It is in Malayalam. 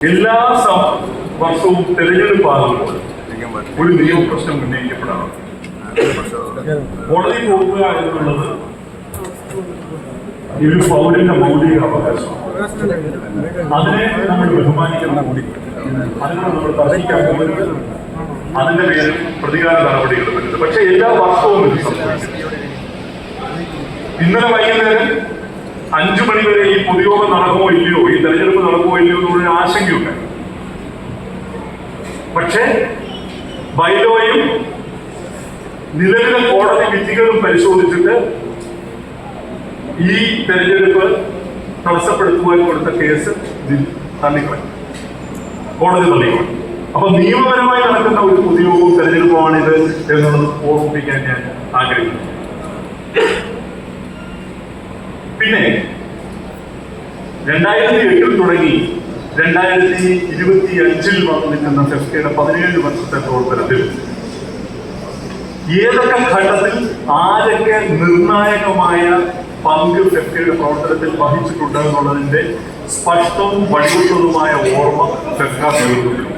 എല്ലാ വർഷവും തെരഞ്ഞെടുപ്പ് ആകുമ്പോൾ ഒരു നിയമപ്രശ്നം ഉന്നയിക്കപ്പെടണം. കോടതി പോകുക എന്നുള്ളത് ഒരു പൗരന്റെ മൗലിക അവകാശം. അതിനെ നമ്മൾ ബഹുമാനിക്കണം അതിനോട് നമ്മൾ തർക്കിക്കാൻ അതിന്റെ പേരിൽ പ്രതികാര നടപടികൾ വരുന്നത് പക്ഷെ എല്ലാ വർഷവും ഇത് സംഭവിക്കും. ഇന്നലെ വൈകുന്നേരം അഞ്ചു മണി വരെ ഈ പൊതുയോഗം നടക്കുമോ ഇല്ലയോ ഈ തെരഞ്ഞെടുപ്പ് നടക്കുമോ എന്നുള്ളൊരു ആശങ്കയുണ്ട്. പക്ഷേ ബൈലോയും നിലവിലെ കോടതി വിധികളും പരിശോധിച്ചിട്ട് ഈ തെരഞ്ഞെടുപ്പ് തടസ്സപ്പെടുത്തുവാൻ കൊടുത്ത കേസ് തള്ളിക്കളഞ്ഞു. കോടതി തള്ളിക്കളഞ്ഞു. അപ്പൊ നിയമപരമായി നടക്കുന്ന ഒരു പൊതുയോഗവും തെരഞ്ഞെടുപ്പുമാണിത് എന്നുള്ളത് ഓർമ്മിപ്പിക്കാൻ ഞാൻ ആഗ്രഹിക്കുന്നു. പിന്നെ രണ്ടായിരത്തി എട്ടിൽ തുടങ്ങി രണ്ടായിരത്തി ഇരുപത്തി അഞ്ചിൽ വന്നു നിൽക്കുന്ന ഫെഫ്കയുടെ പതിനേഴ് വർഷത്തെ പ്രവർത്തനത്തിൽ ഏതൊക്കെ ഘട്ടത്തിൽ ആരൊക്കെ നിർണായകമായ പങ്ക് ഫെഫ്കയുടെ പ്രവർത്തനത്തിൽ വഹിച്ചിട്ടുണ്ട് എന്നുള്ളതിന്റെ സ്പഷ്ടവും വഴിവിട്ടതുമായ ഓർമ്മ ഫെഫ്ക നേതൃത്വത്തിലുണ്ട്